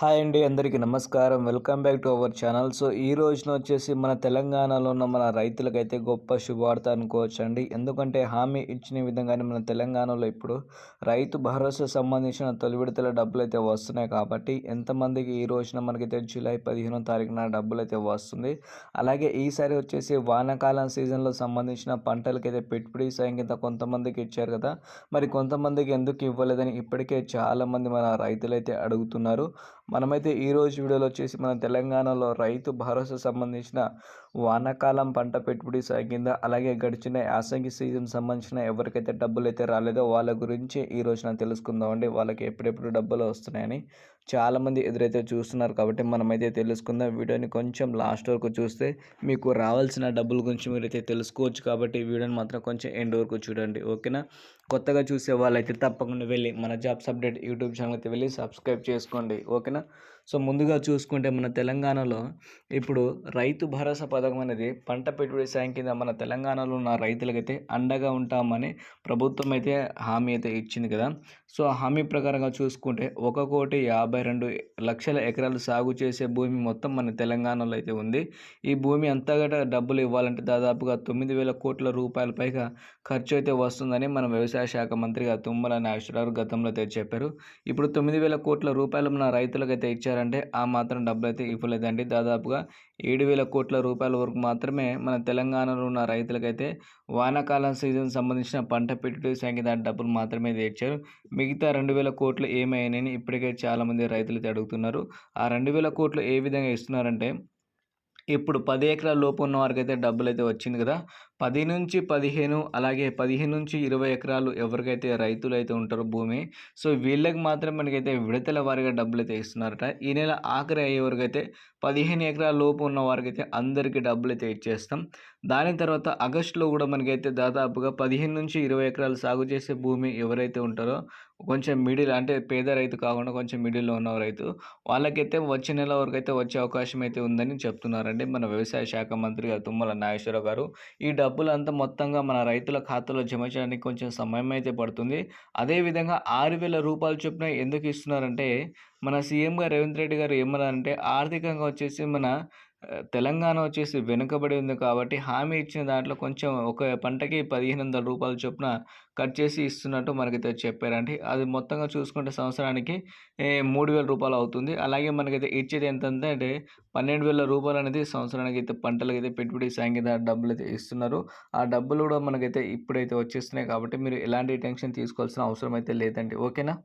Hi అండి అందరికీ నమస్కారం. Welcome back to our channel. So ఈ రోజున వచ్చేసి మన తెలంగాణలో ఉన్న మన రైతులకైతే గొప్ప శుభవార్త అనుకోవచ్చు అండి ఎందుకంటే హామీ ఇచ్చిన విధంగానే మన తెలంగాణలో ఇప్పుడు రైతు భరోసా సంబంధించిన తొలి విడతల డబ్బులు అయితే వస్తున్నాయి కాబట్టి ఎంతమందికి ఈ రోజున మనకైతే జూలై పదిహేనో తారీఖున డబ్బులు అయితే వస్తుంది. అలాగే ఈసారి వచ్చేసి వానాకాలం సీజన్లో సంబంధించిన పంటలకైతే పెట్టుబడి సాయం కింద కొంతమందికి ఇచ్చారు కదా. మరి కొంతమందికి ఎందుకు ఇవ్వలేదని ఇప్పటికే చాలామంది మన రైతులైతే అడుగుతున్నారు. మనమైతే ఈరోజు వీడియోలో వచ్చేసి మన తెలంగాణలో రైతు భరోసా సంబంధించిన వానాకాలం పంట పెట్టుబడి సాగిందా? అలాగే గడిచిన యాసంగి సీజన్ సంబంధించిన ఎవరికైతే డబ్బులు అయితే రాలేదో వాళ్ళ గురించి ఈ రోజున తెలుసుకుందామండి వాళ్ళకి ఎప్పుడెప్పుడు డబ్బులు వస్తున్నాయని చాలామంది ఎదురైతే చూస్తున్నారు కాబట్టి మనమైతే తెలుసుకుందాం. వీడియోని కొంచెం లాస్ట్ వరకు చూస్తే మీకు రావాల్సిన డబ్బుల గురించి మీరైతే తెలుసుకోవచ్చు కాబట్టి వీడియోని మాత్రం కొంచెం ఎండ్ వరకు చూడండి. ఓకేనా? కొత్తగా చూసే వాళ్ళైతే తప్పకుండా వెళ్ళి మన జాబ్స్ అప్డేట్ యూట్యూబ్ ఛానల్ అయితే వెళ్ళి సబ్స్క్రైబ్ చేసుకోండి. ఓకేనా? సో ముందుగా చూసుకుంటే మన తెలంగాణలో ఇప్పుడు రైతు భరోసా పథకం అనేది పంట పెట్టుబడి సాయం కింద మన తెలంగాణలో ఉన్న రైతులకైతే అండగా ఉంటామని ప్రభుత్వం అయితే హామీ అయితే ఇచ్చింది కదా. సో హామీ ప్రకారంగా చూసుకుంటే ఒక కోటి యాభై రెండు లక్షల ఎకరాలు సాగు చేసే భూమి మొత్తం మన తెలంగాణలో అయితే ఉంది. ఈ భూమి అంతగా డబ్బులు ఇవ్వాలంటే దాదాపుగా తొమ్మిది వేల కోట్ల రూపాయల పైగా ఖర్చు అయితే వస్తుందని మన వ్యవసాయ శాఖ మంత్రిగా తుమ్మల నాగేశ్వరరావు గతంలో అయితే చెప్పారు. ఇప్పుడు తొమ్మిది వేల కోట్ల రూపాయలు మన రైతులకైతే ఇచ్చారు. చేశారంటే ఆ మాత్రం డబ్బులు అయితే ఇవ్వలేదండి. దాదాపుగా ఏడు వేల కోట్ల రూపాయల వరకు మాత్రమే మన తెలంగాణలో ఉన్న రైతులకైతే వానాకాలం సీజన్ సంబంధించిన పంట పెట్టుబడి సంఖ్య డబ్బులు మాత్రమే ఇచ్చారు మిగతా రెండు వేల కోట్లు ఏమైనాయని ఇప్పటికే చాలామంది రైతులు అయితే అడుగుతున్నారు. ఆ రెండు వేల కోట్లు ఏ విధంగా ఇస్తున్నారంటే ఇప్పుడు పది ఎకరాల లోపు ఉన్న వారికి అయితే డబ్బులు అయితే వచ్చింది కదా. పది నుంచి పదిహేను అలాగే పదిహేను నుంచి ఇరవై ఎకరాలు ఎవరికైతే రైతులు అయితే ఉంటారో భూమి సో వీళ్ళకి మాత్రం మనకైతే విడతల వారిగా డబ్బులు అయితే ఇస్తున్నారట. ఈ నెల ఆఖరి అయ్యే వరకైతే పదిహేను ఎకరాల లోపు ఉన్న వారికి అయితే అందరికీ డబ్బులు అయితే ఇచ్చేస్తాం. దాని తర్వాత ఆగస్టులో కూడా మనకైతే దాదాపుగా పదిహేను నుంచి ఇరవై ఎకరాలు సాగు చేసే భూమి ఎవరైతే ఉంటారో కొంచెం మిడిల్ అంటే పేద రైతు కాకుండా కొంచెం మిడిల్లో ఉన్న రైతు వాళ్ళకైతే వచ్చే నెల వరకు అయితే వచ్చే అవకాశం అయితే ఉందని చెప్తున్నారండి మన వ్యవసాయ శాఖ మంత్రి తుమ్మల నాగేశ్వరరావు గారు. ఈ డబ్బులు అంతా మొత్తంగా మన రైతుల ఖాతాలో జమ చేయడానికి కొంచెం సమయం అయితే పడుతుంది అదేవిధంగా ఆరు వేల రూపాయలు చొప్పున ఎందుకు ఇస్తున్నారంటే మన సీఎం గారు రేవంత్ రెడ్డి గారు ఏమన్నారంటే ఆర్థికంగా వచ్చేసి మన తెలంగాణ వచ్చేసి వెనుకబడి ఉంది కాబట్టి హామీ ఇచ్చిన దాంట్లో కొంచెం ఒక పంటకి పదిహేను వందల రూపాయల చొప్పున కట్ చేసి ఇస్తున్నట్టు మనకైతే చెప్పారండి. అది మొత్తంగా చూసుకుంటే సంవత్సరానికి మూడు వేల రూపాయలు అవుతుంది. అలాగే మనకైతే ఇచ్చేది ఎంతంటే పన్నెండు వేల రూపాయలు అనేది సంవత్సరానికి అయితే పంటలకు అయితే పెట్టుబడి సాంఘిక డబ్బులు అయితే ఇస్తున్నారు. ఆ డబ్బులు కూడా మనకైతే ఇప్పుడైతే వచ్చేస్తున్నాయి కాబట్టి మీరు ఎలాంటి టెన్షన్ తీసుకోవాల్సిన అవసరం అయితే లేదండి. ఓకేనా?